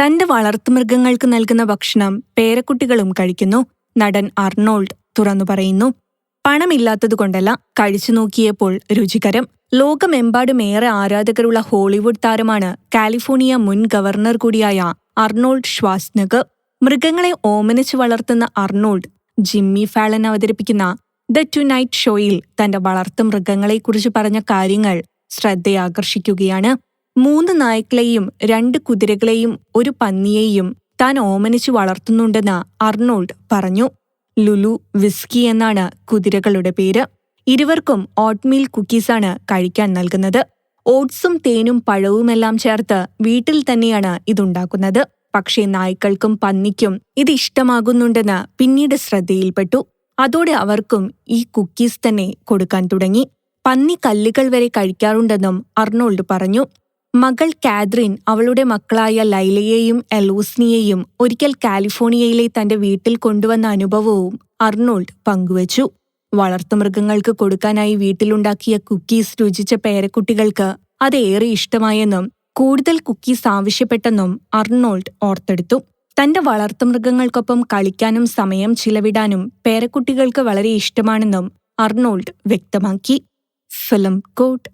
തന്റെ വളർത്തുമൃഗങ്ങൾക്ക് നൽകുന്ന ഭക്ഷണം പേരക്കുട്ടികളും കഴിക്കുന്നു. നടൻ അർണോൾഡ് തുറന്നു പറയുന്നു പണമില്ലാത്തതുകൊണ്ടല്ല കഴിച്ചു നോക്കിയപ്പോൾ രുചികരം. ലോകമെമ്പാടും ഏറെ ആരാധകരുള്ള ഹോളിവുഡ് താരമാണ് കാലിഫോർണിയ മുൻ ഗവർണർ കൂടിയായ അർണോൾഡ് ഷ്വാസ്നഗർ. മൃഗങ്ങളെ ഓമനിച്ച് വളർത്തുന്ന അർണോൾഡ് ജിമ്മി ഫാലൻ അവതരിപ്പിക്കുന്ന ദ ടു നൈറ്റ് ഷോയിൽ തന്റെ വളർത്തു മൃഗങ്ങളെക്കുറിച്ച് പറഞ്ഞ കാര്യങ്ങൾ ശ്രദ്ധയാകർഷിക്കുകയാണ്. മൂന്ന് നായ്ക്കളെയും രണ്ട് കുതിരകളെയും ഒരു പന്നിയെയും താൻ ഓമനിച്ചു വളർത്തുന്നുണ്ടെന്ന് അർണോൾഡ് പറഞ്ഞു. ലുലു വിസ്കി എന്നാണ് കുതിരകളുടെ പേര്. ഇരുവർക്കും ഓട്ട്മീൽ കുക്കീസാണ് കഴിക്കാൻ നൽകുന്നത്. ഓട്സും തേനും പഴവുമെല്ലാം ചേർത്ത് വീട്ടിൽ തന്നെയാണ് ഇതുണ്ടാക്കുന്നത്. പക്ഷേ നായ്ക്കൾക്കും പന്നിക്കും ഇത് ഇഷ്ടമാകുന്നുണ്ടെന്ന് പിന്നീട് ശ്രദ്ധയിൽപ്പെട്ടു. അതോടെ അവർക്കും ഈ കുക്കീസ് തന്നെ കൊടുക്കാൻ തുടങ്ങി. പന്നി കല്ലുകൾ വരെ കഴിക്കാറുണ്ടെന്നും അർണോൾഡ് പറഞ്ഞു. മകൾ കാദ്രിൻ അവളുടെ മക്കളായ ലൈലയെയും എലൂസ്നിയെയും ഒരിക്കൽ കാലിഫോർണിയയിലെ തന്റെ വീട്ടിൽ കൊണ്ടുവന്ന അനുഭവവും അർണോൾഡ് പങ്കുവച്ചു. വളർത്തുമൃഗങ്ങൾക്ക് കൊടുക്കാനായി വീട്ടിലുണ്ടാക്കിയ കുക്കീസ് രുചിച്ച പേരക്കുട്ടികൾക്ക് അത് ഏറെ ഇഷ്ടമായെന്നും കൂടുതൽ കുക്കീസ് ആവശ്യപ്പെട്ടെന്നും അർണോൾഡ് ഓർത്തെടുത്തു. തന്റെ വളർത്തുമൃഗങ്ങൾക്കൊപ്പം കളിക്കാനും സമയം ചിലവിടാനും പേരക്കുട്ടികൾക്ക് വളരെ ഇഷ്ടമാണെന്നും അർണോൾഡ് വ്യക്തമാക്കി. Film coat.